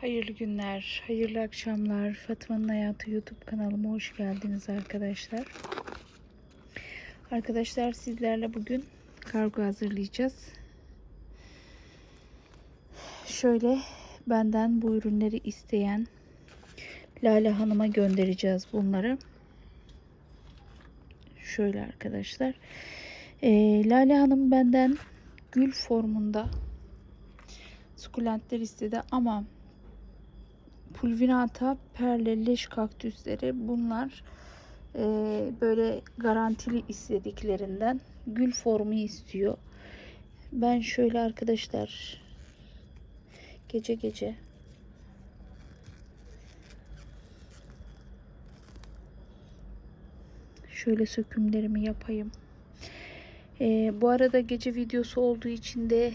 Hayırlı günler, hayırlı akşamlar. Fatma'nın Hayatı YouTube kanalıma hoş geldiniz arkadaşlar. Arkadaşlar sizlerle bugün kargo hazırlayacağız. Şöyle benden bu ürünleri isteyen Lale Hanım'a göndereceğiz bunları. Şöyle arkadaşlar. Ee, Lale Hanım benden gül formunda sukulentler istedi ama pulvinata perle leş kaktüsleri bunlar e, böyle garantili istediklerinden gül formu istiyor. Ben şöyle arkadaşlar gece gece şöyle sökümlerimi yapayım. E, bu arada gece videosu olduğu için de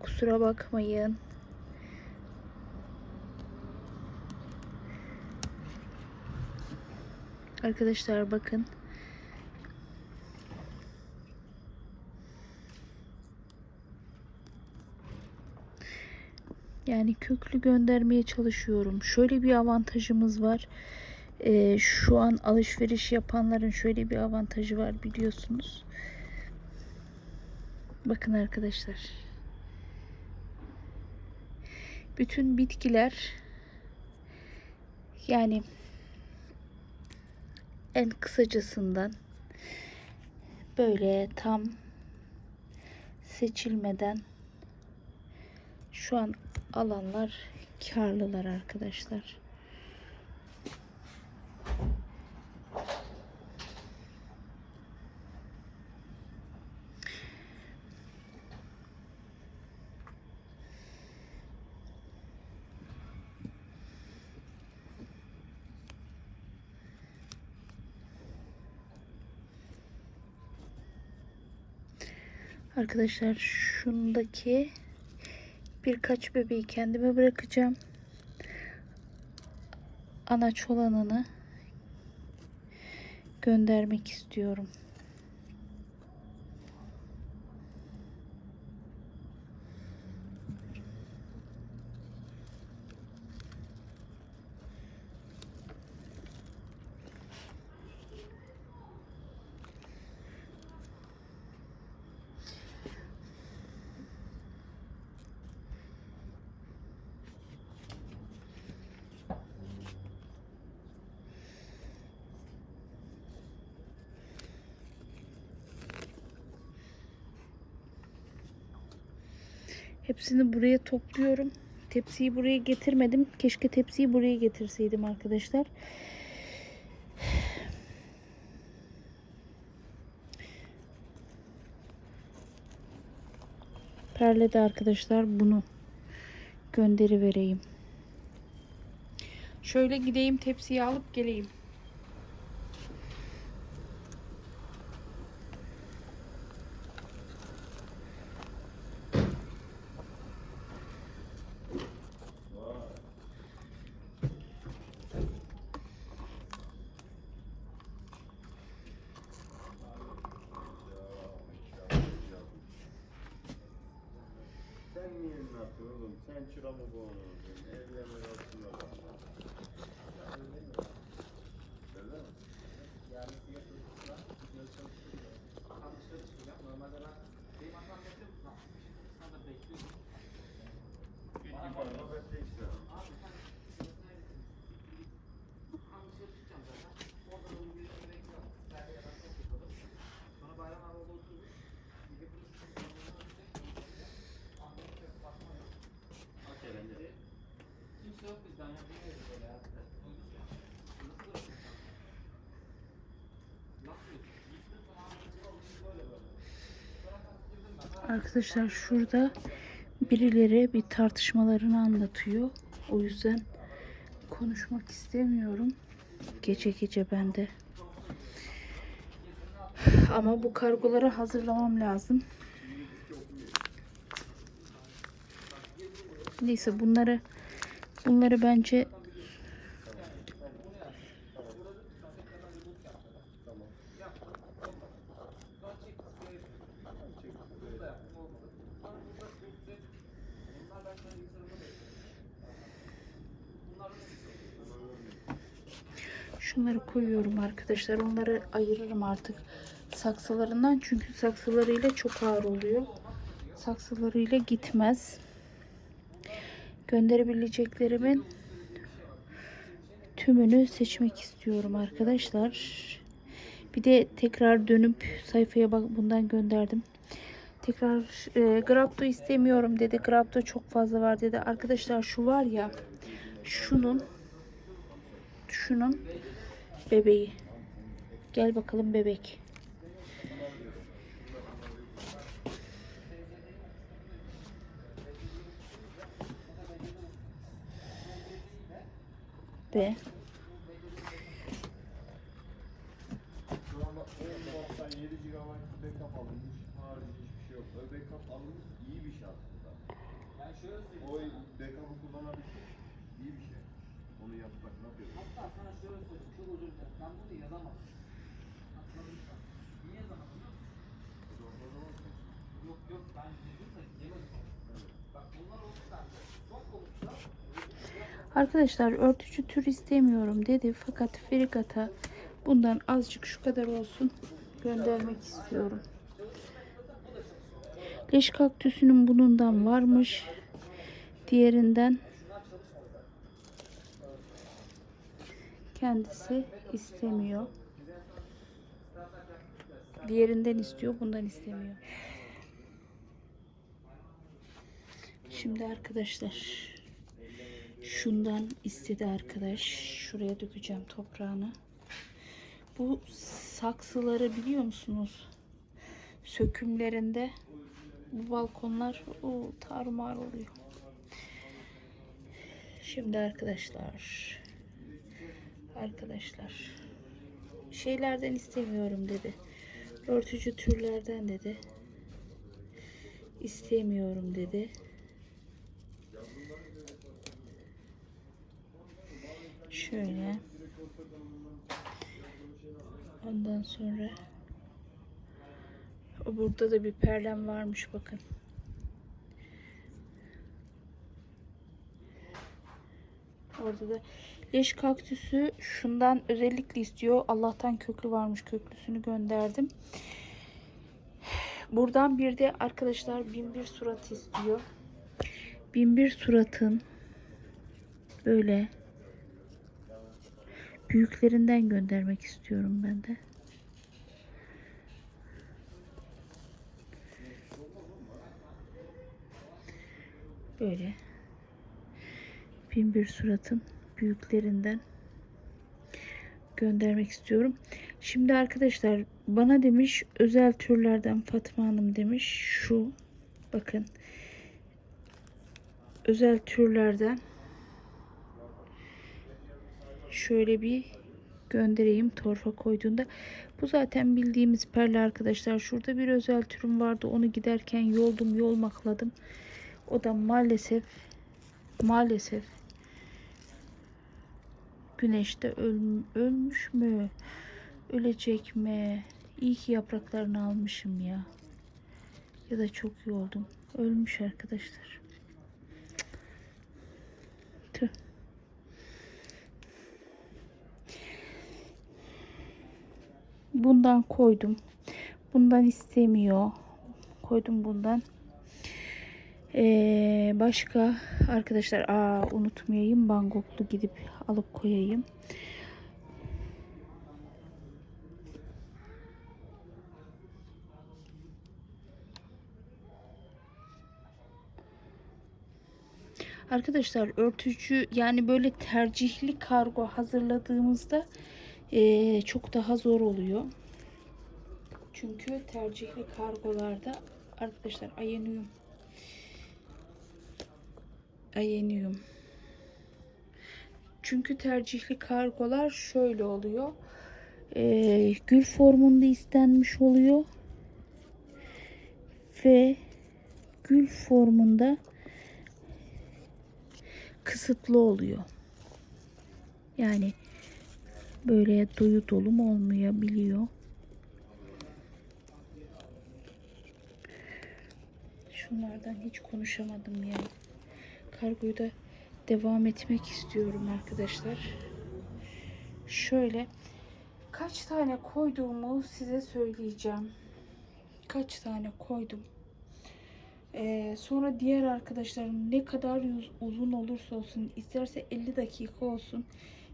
kusura bakmayın. Arkadaşlar bakın. Yani köklü göndermeye çalışıyorum. Şöyle bir avantajımız var. Ee, şu an alışveriş yapanların şöyle bir avantajı var biliyorsunuz. Bakın arkadaşlar. Bütün bitkiler yani en kısacasından böyle tam seçilmeden şu an alanlar karlılar arkadaşlar. Arkadaşlar şundaki birkaç bebeği kendime bırakacağım. Anaç olanını göndermek istiyorum. Hepsini buraya topluyorum. Tepsiyi buraya getirmedim. Keşke tepsiyi buraya getirseydim arkadaşlar. Perle de arkadaşlar bunu gönderi vereyim. Şöyle gideyim tepsiyi alıp geleyim. Sen niye yapıyorsun oğlum? Sen çıra mı boğunuyorsun? Evlenme arasında bak. Öyle mi? Yarın size çocukla gidiyoruz çalışıyoruz. Akşam dışarı çıkacağım. Normalde ben benim akşam da bekliyorum. Git bir bana bekle işte. Abi sen sırasına gittin. Akşam dışarı çıkacağım zaten. Orada da bir yere bekliyorum. Belki de ben çok yapalım. Sonra bayram abi orada oturmuş. Gidip bir Anladım yok. Bakma yok. Okey bence. Kimse yok bizden ya. Bilmiyoruz böyle ya. Duyduk ya. Nasıl bırakıyorsun sen? Nasıl yapıyorsun? Gittin sonra anlatıyor. Böyle böyle. Sonra ben girdim ben. Arkadaşlar şurada birileri bir tartışmalarını anlatıyor. O yüzden konuşmak istemiyorum. Gece gece bende. Ama bu kargoları hazırlamam lazım. Neyse bunları Bunları bence Şunları koyuyorum arkadaşlar. Onları ayırırım artık saksılarından. Çünkü saksılarıyla çok ağır oluyor. Saksılarıyla gitmez. Gönderebileceklerimin tümünü seçmek istiyorum arkadaşlar. Bir de tekrar dönüp sayfaya bak bundan gönderdim. Tekrar e, Grapto istemiyorum dedi. Grapto çok fazla var dedi. Arkadaşlar şu var ya şunun şunun bebeği. Gel bakalım bebek. Ve Şu anda 10.7 GB backup alınmış. Harici hiçbir şey yok. O backup alınmış iyi bir şey aslında. Yani şöyle musun? Yok yok ben de yemedim. Bak bunlar son olursa Arkadaşlar örtücü tür istemiyorum dedi fakat Frigata bundan azıcık şu kadar olsun göndermek istiyorum. Leş kaktüsünün bunundan varmış. Diğerinden kendisi istemiyor. Diğerinden istiyor, bundan istemiyor. Şimdi arkadaşlar Şundan istedi arkadaş. Şuraya dökeceğim toprağını. Bu saksıları biliyor musunuz? Sökümlerinde bu balkonlar o tarumar oluyor. Şimdi arkadaşlar arkadaşlar şeylerden istemiyorum dedi. Örtücü türlerden dedi. İstemiyorum dedi. Şöyle. Ondan sonra burada da bir perlem varmış bakın. Orada da leş kaktüsü şundan özellikle istiyor. Allah'tan köklü varmış. Köklüsünü gönderdim. Buradan bir de arkadaşlar bin surat istiyor. Bin suratın böyle büyüklerinden göndermek istiyorum ben de. Böyle bin bir suratın büyüklerinden göndermek istiyorum. Şimdi arkadaşlar bana demiş özel türlerden Fatma Hanım demiş şu bakın özel türlerden şöyle bir göndereyim torfa koyduğunda. Bu zaten bildiğimiz perle arkadaşlar. Şurada bir özel türüm vardı. Onu giderken yoldum, yolmakladım. O da maalesef maalesef güneşte öl, ölmüş mü? Ölecek mi? İyi ki yapraklarını almışım ya. Ya da çok yoldum. Ölmüş arkadaşlar. Bundan koydum. Bundan istemiyor. Koydum bundan. Ee, başka arkadaşlar aa unutmayayım Bangkoklu gidip alıp koyayım. Arkadaşlar örtücü yani böyle tercihli kargo hazırladığımızda eee, çok daha zor oluyor. Çünkü tercihli kargolarda arkadaşlar ayenyum ayenyum çünkü tercihli kargolar şöyle oluyor. Eee, gül formunda istenmiş oluyor. Ve gül formunda kısıtlı oluyor. Yani böyle doyu dolum olmayabiliyor. Şunlardan hiç konuşamadım ya. Kargoyu da devam etmek istiyorum arkadaşlar. Şöyle kaç tane koyduğumu size söyleyeceğim. Kaç tane koydum. Ee, sonra diğer arkadaşlarım ne kadar uzun olursa olsun isterse 50 dakika olsun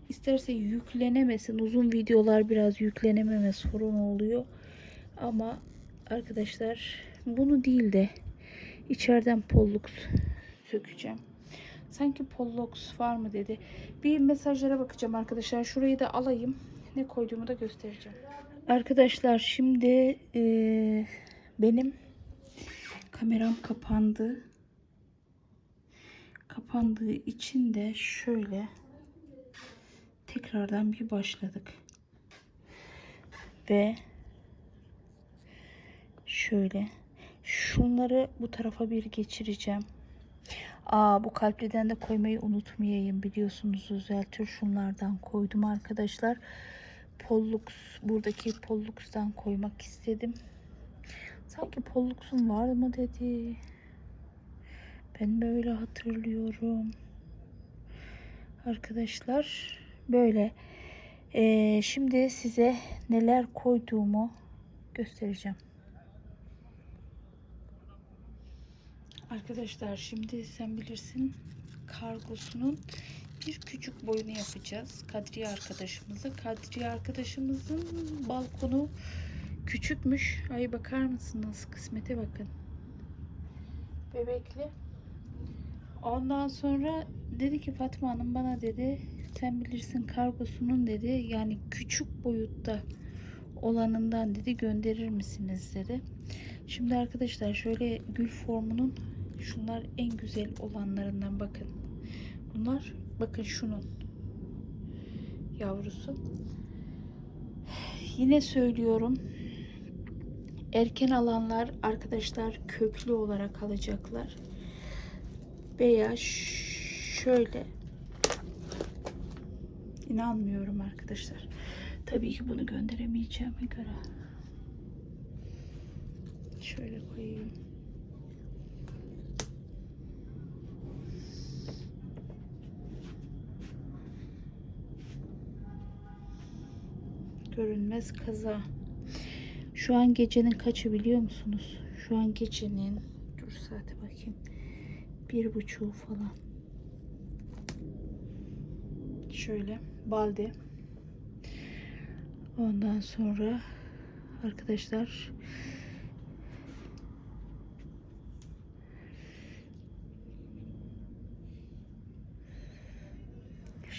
isterse yüklenemesin. Uzun videolar biraz yüklenememe sorun oluyor. Ama arkadaşlar bunu değil de içeriden pollux sökeceğim. Sanki pollux var mı dedi. Bir mesajlara bakacağım arkadaşlar. Şurayı da alayım. Ne koyduğumu da göstereceğim. Arkadaşlar şimdi eee, benim kameram kapandı. Kapandığı için de şöyle tekrardan bir başladık. Ve şöyle şunları bu tarafa bir geçireceğim. Aa bu kalpliden de koymayı unutmayayım. Biliyorsunuz özel tür şunlardan koydum arkadaşlar. Pollux buradaki Pollux'tan koymak istedim. Sanki Pollux'un var mı dedi. Ben böyle hatırlıyorum. Arkadaşlar böyle. Ee, şimdi size neler koyduğumu göstereceğim. Arkadaşlar şimdi sen bilirsin kargosunun bir küçük boyunu yapacağız. Kadriye arkadaşımızı. Kadriye arkadaşımızın balkonu küçükmüş. Ay bakar mısınız? Kısmete bakın. Bebekli. Ondan sonra dedi ki Fatma Hanım bana dedi sen bilirsin kargosunun dedi yani küçük boyutta olanından dedi gönderir misiniz dedi. Şimdi arkadaşlar şöyle gül formunun şunlar en güzel olanlarından bakın. Bunlar bakın şunun yavrusu. Yine söylüyorum erken alanlar arkadaşlar köklü olarak alacaklar. Veya şöyle inanmıyorum arkadaşlar. Tabii ki bunu gönderemeyeceğime göre şöyle koyayım. Görünmez kaza. Şu an gecenin kaçı biliyor musunuz? Şu an gecenin dur saate bakayım. Bir buçuğu falan. Şöyle balde. Ondan sonra arkadaşlar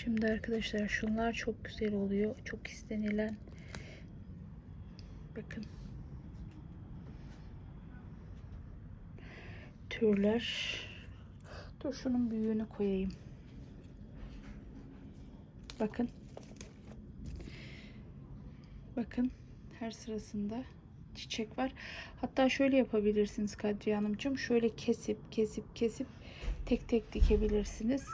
Şimdi arkadaşlar şunlar çok güzel oluyor. Çok istenilen. Bakın. Türler. Dur şunun büyüğünü koyayım. Bakın. Bakın her sırasında çiçek var. Hatta şöyle yapabilirsiniz Kadriye Hanımcığım. Şöyle kesip kesip kesip tek tek dikebilirsiniz.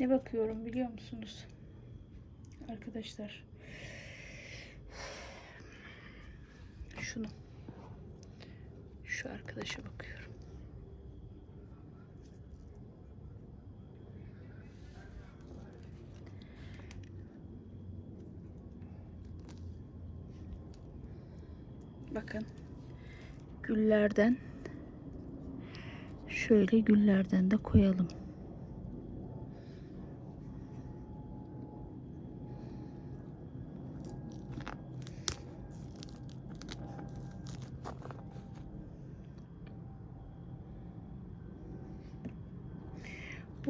Ne bakıyorum biliyor musunuz? Arkadaşlar. Şunu. Şu arkadaşa bakıyorum. Bakın. Güllerden şöyle güllerden de koyalım.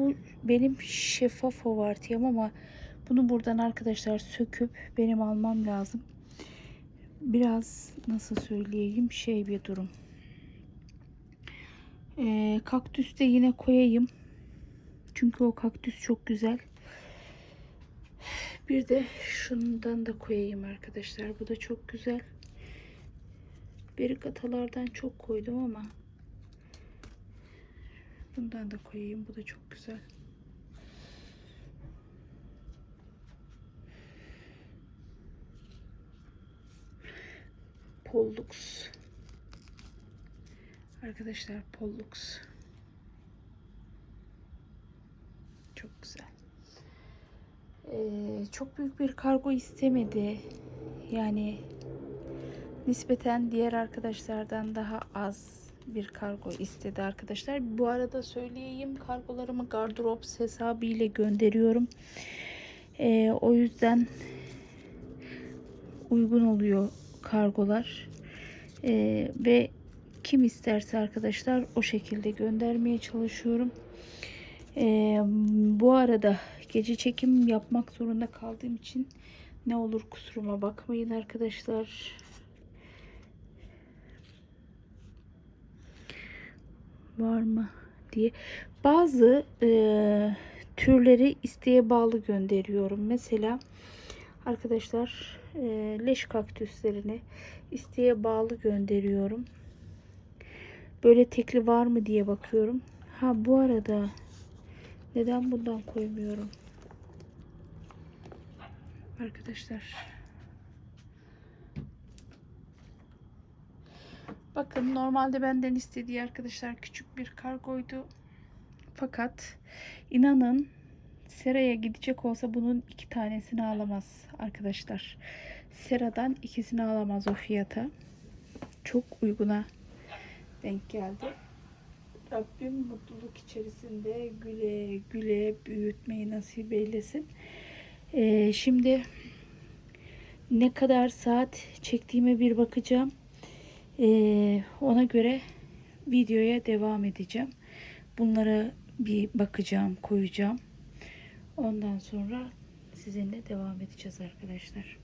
Bu benim şeffaf hovartiyam ama bunu buradan arkadaşlar söküp benim almam lazım. Biraz nasıl söyleyeyim şey bir durum. Ee, kaktüs de yine koyayım. Çünkü o kaktüs çok güzel. Bir de şundan da koyayım arkadaşlar. Bu da çok güzel. Berikatalardan çok koydum ama bundan da koyayım. Bu da çok güzel. Pollux. Arkadaşlar Pollux. Çok güzel. Ee, çok büyük bir kargo istemedi. Yani nispeten diğer arkadaşlardan daha az bir kargo istedi arkadaşlar. Bu arada söyleyeyim kargolarımı Gardrops hesabı ile gönderiyorum. Ee, o yüzden uygun oluyor kargolar. Ee, ve kim isterse arkadaşlar o şekilde göndermeye çalışıyorum. Ee, bu arada gece çekim yapmak zorunda kaldığım için ne olur kusuruma bakmayın arkadaşlar. Var mı diye. Bazı e, türleri isteğe bağlı gönderiyorum. Mesela arkadaşlar e, leş kaktüslerini isteğe bağlı gönderiyorum. Böyle tekli var mı diye bakıyorum. Ha bu arada neden bundan koymuyorum? Arkadaşlar. Bakın normalde benden istediği arkadaşlar küçük bir kargoydu. Fakat inanın Sera'ya gidecek olsa bunun iki tanesini alamaz arkadaşlar. Sera'dan ikisini alamaz o fiyata. Çok uyguna denk geldi. Rabbim mutluluk içerisinde güle güle büyütmeyi nasip eylesin. Ee, şimdi ne kadar saat çektiğime bir bakacağım. Ee, ona göre videoya devam edeceğim. Bunlara bir bakacağım, koyacağım. Ondan sonra sizinle devam edeceğiz arkadaşlar.